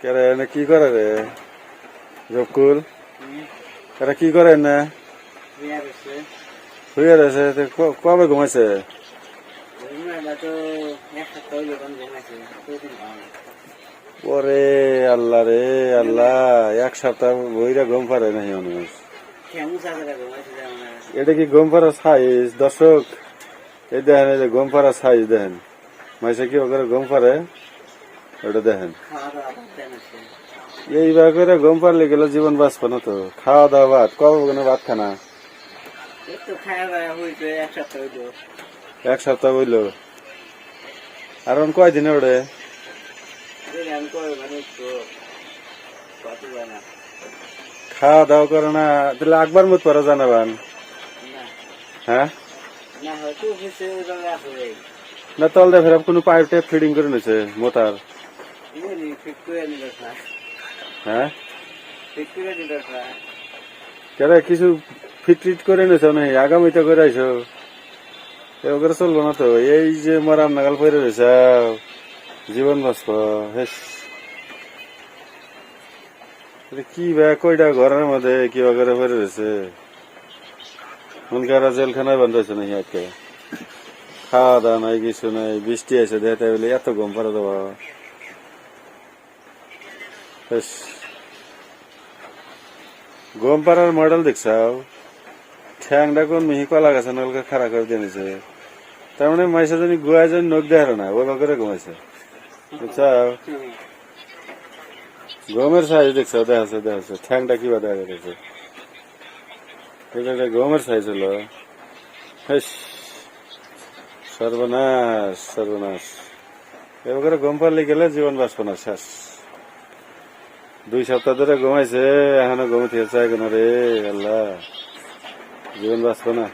কেরে, এনে কি করে রে? রকুল এরা কি করে না শুয়ে রয়েছে। কবে ঘুমাইছে? ওরে আল্লাহ রে, আল্লাহ, এক সপ্তাহ বইরা ঘুম পারে নাই মানুষ। এটা কি ঘুম পাড়া সাইজ? দর্শক, এই দেখেন, এই যে ঘুম পাড়া সাইজ দেখেন। মাইসে কি ওখানে ঘুম পারে ওটা দেখেন। এইবার করে ঘুম পারলে গেলে জীবন বাঁচবে না তো। খাওয়া দাওয়া ভাত কবে ওখানে ভাত খানা? এক সপ্তাহ বইলো আর ওন কয়দিনে ওড়ে? খাওয়া দাওয়া করে না তাহলে আকবার মত পরে জানাবান। হ্যাঁ? না তল ফেরাম কোনো পাইপ টাইপ ফিডিং করে নিছে মোটার হ্যাঁ কিছু ফিট করে নিছো না আগামীতে করে আইসো এবার চলবো না তো। এই যে মরাম নাগাল পরে রয়েছে জীবন বাঁচব হেস। কি ব্যা কয়টা ঘরের মধ্যে কি করে পরে রয়েছে মনকারা জেলখানায় বন্ধ হয়েছে নাকি আজকে? খাওয়া দাওয়া নাই কিছু নাই বৃষ্টি আছে দেখতে বলে এত গম পারে দেবো হেস গম পাড়ার মডেল দেখছাও ঠ্যাংটা কোন মিহি কলা গাছে নলকে খাড়া করে দিয়েছে তার মানে মাইসা জানি গুয়া জানি নখ দেখার না ওই করে ঘুমাইছে। বুঝছাও গমের সাইজ দেখছ? দেখাচ্ছে দেখাচ্ছে ঠ্যাংটা কিবা দেখা গেছে এটা গমের সাইজ হলো। সর্বনাশ সর্বনাশ এবার গম পারলে গেলে জীবন বাঁচব না, শেষ। দুই সপ্তাহ ধরে ঘুমাইছে এখনও ঘুমাতে চাই কেন রে আল্লাহ। জীবন বাঁচবো না।